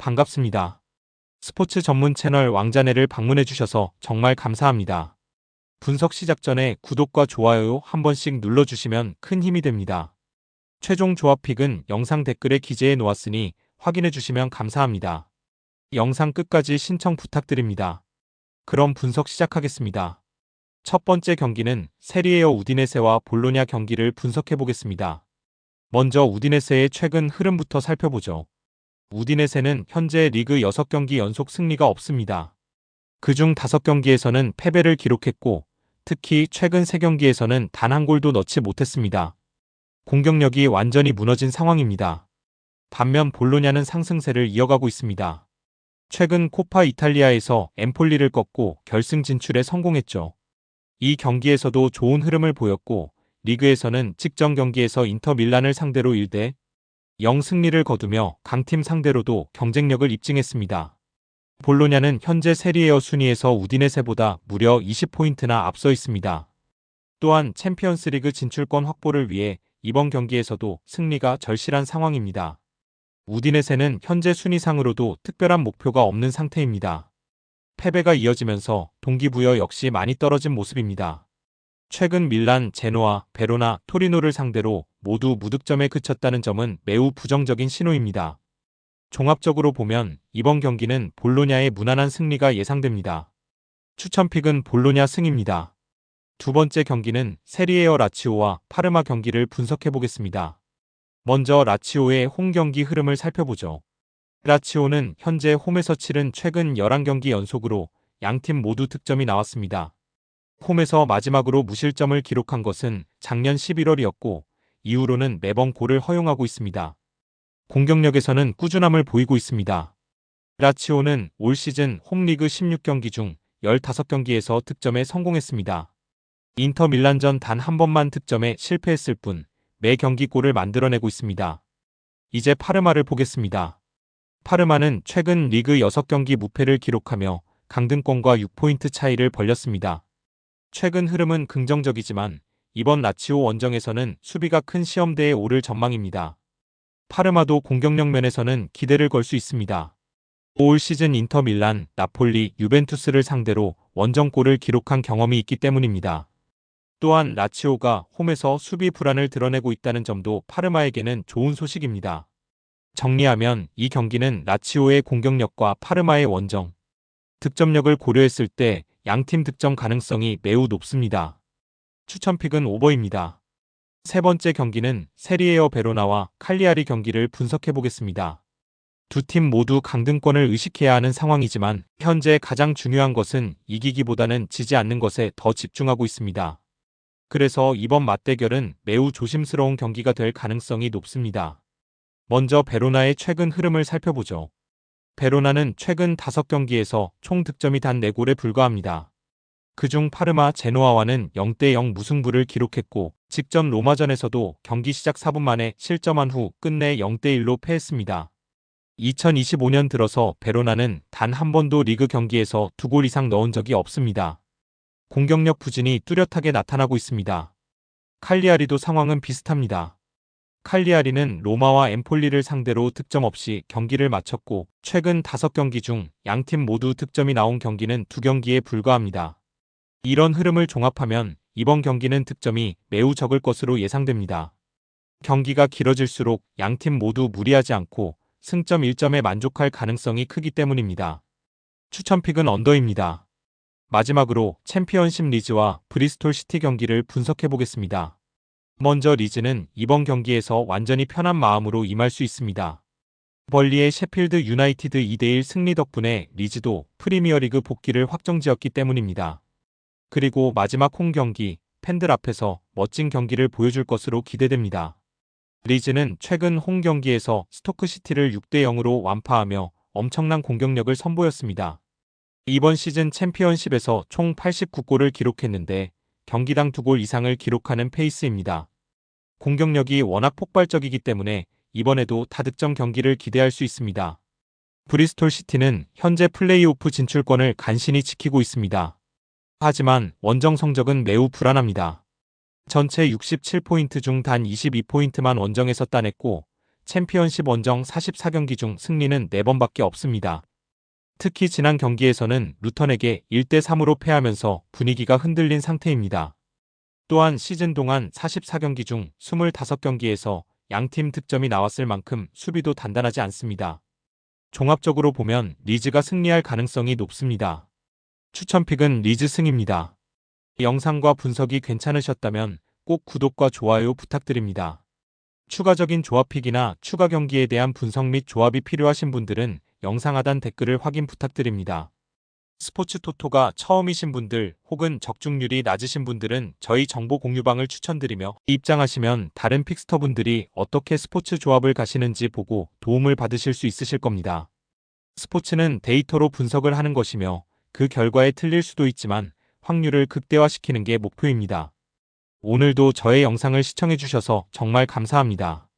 반갑습니다. 스포츠 전문 채널 왕자네를 방문해 주셔서 정말 감사합니다. 분석 시작 전에 구독과 좋아요 한 번씩 눌러주시면 큰 힘이 됩니다. 최종 조합픽은 영상 댓글에 기재해 놓았으니 확인해 주시면 감사합니다. 영상 끝까지 신청 부탁드립니다. 그럼 분석 시작하겠습니다. 첫 번째 경기는 세리에어 우디네세와 볼로냐 경기를 분석해 보겠습니다. 먼저 우디네세의 최근 흐름부터 살펴보죠. 우디네세는 현재 리그 6경기 연속 승리가 없습니다. 그중 5경기에서는 패배를 기록했고 특히 최근 3경기에서는 단 한 골도 넣지 못했습니다. 공격력이 완전히 무너진 상황입니다. 반면 볼로냐는 상승세를 이어가고 있습니다. 최근 코파 이탈리아에서 엠폴리를 꺾고 결승 진출에 성공했죠. 이 경기에서도 좋은 흐름을 보였고 리그에서는 직전 경기에서 인터 밀란을 상대로 1대 0 승리를 거두며 강팀 상대로도 경쟁력을 입증했습니다. 볼로냐는 현재 세리에어 순위에서 우디네세보다 무려 20포인트나 앞서 있습니다. 또한 챔피언스리그 진출권 확보를 위해 이번 경기에서도 승리가 절실한 상황입니다. 우디네세는 현재 순위상으로도 특별한 목표가 없는 상태입니다. 패배가 이어지면서 동기부여 역시 많이 떨어진 모습입니다. 최근 밀란, 제노아, 베로나, 토리노를 상대로 모두 무득점에 그쳤다는 점은 매우 부정적인 신호입니다. 종합적으로 보면 이번 경기는 볼로냐의 무난한 승리가 예상됩니다. 추천픽은 볼로냐 승입니다. 두 번째 경기는 세리에어 라치오와 파르마 경기를 분석해 보겠습니다. 먼저 라치오의 홈 경기 흐름을 살펴보죠. 라치오는 현재 홈에서 치른 최근 11경기 연속으로 양팀 모두 득점이 나왔습니다. 홈에서 마지막으로 무실점을 기록한 것은 작년 11월이었고 이후로는 매번 골을 허용하고 있습니다. 공격력에서는 꾸준함을 보이고 있습니다. 라치오는 올 시즌 홈리그 16경기 중 15경기에서 득점에 성공했습니다. 인터 밀란전 단 한 번만 득점에 실패했을 뿐 매 경기 골을 만들어내고 있습니다. 이제 파르마를 보겠습니다. 파르마는 최근 리그 6경기 무패를 기록하며 강등권과 6포인트 차이를 벌렸습니다. 최근 흐름은 긍정적이지만 이번 라치오 원정에서는 수비가 큰 시험대에 오를 전망입니다. 파르마도 공격력 면에서는 기대를 걸 수 있습니다. 올 시즌 인터 밀란, 나폴리, 유벤투스를 상대로 원정골을 기록한 경험이 있기 때문입니다. 또한 라치오가 홈에서 수비 불안을 드러내고 있다는 점도 파르마에게는 좋은 소식입니다. 정리하면 이 경기는 라치오의 공격력과 파르마의 원정, 득점력을 고려했을 때 양팀 득점 가능성이 매우 높습니다. 추천픽은 오버입니다. 세 번째 경기는 세리에어 베로나와 칼리아리 경기를 분석해 보겠습니다. 두 팀 모두 강등권을 의식해야 하는 상황이지만 현재 가장 중요한 것은 이기기보다는 지지 않는 것에 더 집중하고 있습니다. 그래서 이번 맞대결은 매우 조심스러운 경기가 될 가능성이 높습니다. 먼저 베로나의 최근 흐름을 살펴보죠. 베로나는 최근 5경기에서 총 득점이 단 4골에 불과합니다. 그중 파르마 제노아와는 0대0 무승부를 기록했고 직전 로마전에서도 경기 시작 4분 만에 실점한 후 끝내 0대1로 패했습니다. 2025년 들어서 베로나는 단 한 번도 리그 경기에서 두 골 이상 넣은 적이 없습니다. 공격력 부진이 뚜렷하게 나타나고 있습니다. 칼리아리도 상황은 비슷합니다. 칼리아리는 로마와 엠폴리를 상대로 득점 없이 경기를 마쳤고 최근 5경기 중 양 팀 모두 득점이 나온 경기는 2경기에 불과합니다. 이런 흐름을 종합하면 이번 경기는 득점이 매우 적을 것으로 예상됩니다. 경기가 길어질수록 양팀 모두 무리하지 않고 승점 1점에 만족할 가능성이 크기 때문입니다. 추천픽은 언더입니다. 마지막으로 챔피언십 리즈와 브리스톨 시티 경기를 분석해 보겠습니다. 먼저 리즈는 이번 경기에서 완전히 편한 마음으로 임할 수 있습니다. 벌리의 셰필드 유나이티드 2대1 승리 덕분에 리즈도 프리미어리그 복귀를 확정지었기 때문입니다. 그리고 마지막 홈 경기 팬들 앞에서 멋진 경기를 보여줄 것으로 기대됩니다. 리즈는 최근 홈 경기에서 스토크시티를 6대 0으로 완파하며 엄청난 공격력을 선보였습니다. 이번 시즌 챔피언십에서 총 89골을 기록했는데 경기당 2골 이상을 기록하는 페이스입니다. 공격력이 워낙 폭발적이기 때문에 이번에도 다득점 경기를 기대할 수 있습니다. 브리스톨 시티는 현재 플레이오프 진출권을 간신히 지키고 있습니다. 하지만 원정 성적은 매우 불안합니다. 전체 67포인트 중 단 22포인트만 원정에서 따냈고 챔피언십 원정 44경기 중 승리는 4번밖에 없습니다. 특히 지난 경기에서는 루턴에게 1대3으로 패하면서 분위기가 흔들린 상태입니다. 또한 시즌 동안 44경기 중 25경기에서 양팀 득점이 나왔을 만큼 수비도 단단하지 않습니다. 종합적으로 보면 리즈가 승리할 가능성이 높습니다. 추천픽은 리즈 승입니다. 영상과 분석이 괜찮으셨다면 꼭 구독과 좋아요 부탁드립니다. 추가적인 조합픽이나 추가 경기에 대한 분석 및 조합이 필요하신 분들은 영상 하단 댓글을 확인 부탁드립니다. 스포츠 토토가 처음이신 분들 혹은 적중률이 낮으신 분들은 저희 정보 공유방을 추천드리며 입장하시면 다른 픽스터분들이 어떻게 스포츠 조합을 가시는지 보고 도움을 받으실 수 있으실 겁니다. 스포츠는 데이터로 분석을 하는 것이며 그 결과에 틀릴 수도 있지만 확률을 극대화시키는 게 목표입니다. 오늘도 저의 영상을 시청해주셔서 정말 감사합니다.